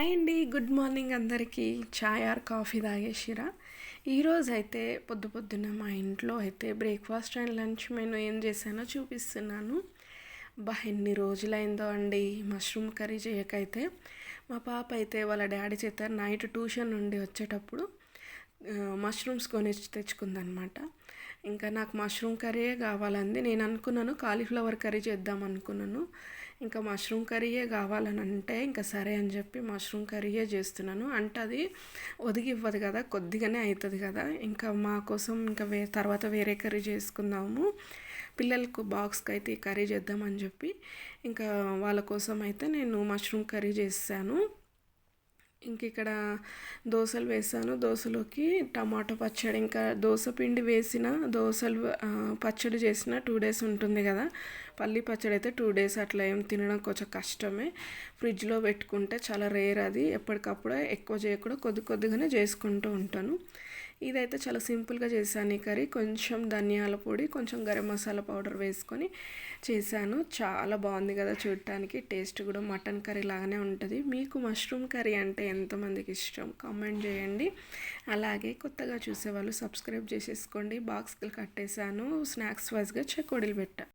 Hi అండి good morning అందరికీ. చాయ్ ఆర్ కాఫీ తాగేసిరా? ఈరోజు అయితే పొద్దు పొద్దున్న మా ఇంట్లో అయితే బ్రేక్ఫాస్ట్ అండ్ లంచ్ మెను ఏం చేశానో చూపిస్తున్నాను. బా ఎన్ని రోజులైందో అండి మష్రూమ్ కర్రీ చేయకైతే. మా పాప అయితే వాళ్ళ డాడీ చేత నైట్ ట్యూషన్ నుండి వచ్చేటప్పుడు మష్రూమ్స్ కొని తెచ్చుకుందనమాట ఇంకా నాకు మష్రూమ్ కర్రీయే కావాలంది. నేను అనుకున్నాను కాలీఫ్లవర్ కర్రీ చేద్దాం అనుకున్నాను. ఇంకా మష్రూమ్ కర్రీయే కావాలని అంటే ఇంకా సరే అని చెప్పి మష్రూమ్ కర్రీయే చేస్తున్నాను. అంటే అది ఒదిగి ఇవ్వదు కదా కొద్దిగానే అవుతుంది కదా. ఇంకా మా కోసం ఇంకా వే తర్వాత వేరే కర్రీ చేసుకుందాము. పిల్లలకు బాక్స్కి అయితే ఈ కర్రీ చేద్దామని చెప్పి ఇంకా వాళ్ళ కోసం అయితే నేను మష్రూమ్ కర్రీ చేశాను ఇంక ఇక్కడ దోశలు వేసాను. దోశలోకి టమాటో పచ్చడి ఇంకా దోశ పిండి వేసిన దోశలు పచ్చడి చేసిన టూ డేస్ ఉంటుంది కదా. పల్లి పచ్చడి అయితే టూ డేస్ అట్లా ఏం తినడం కొంచెం కష్టమే. ఫ్రిడ్జ్లో పెట్టుకుంటే చాలా రేర్ అది. ఎప్పటికప్పుడు ఎక్కువ చేయకుండా కొద్ది కొద్దిగానే చేసుకుంటూ ఉంటాను. ఇదైతే చాలా సింపుల్గా చేశాను ఈ కర్రీ. కొంచెం ధనియాల పొడి కొంచెం గరం మసాలా పౌడర్ వేసుకొని చేశాను. చాలా బాగుంది కదా చూడటానికి. టేస్ట్ కూడా మటన్ కర్రీ లాగానే ఉంటుంది. మీకు మష్రూమ్ కర్రీ అంటే ఎంతమందికి ఇష్టం? కామెంట్ చేయండి. అలాగే కొత్తగా చూసేవాళ్ళు సబ్స్క్రైబ్ చేసేసుకోండి. బాక్స్కి కట్టేశాను. స్నాక్స్ వైజ్గా చెకోడీలు పెట్టా.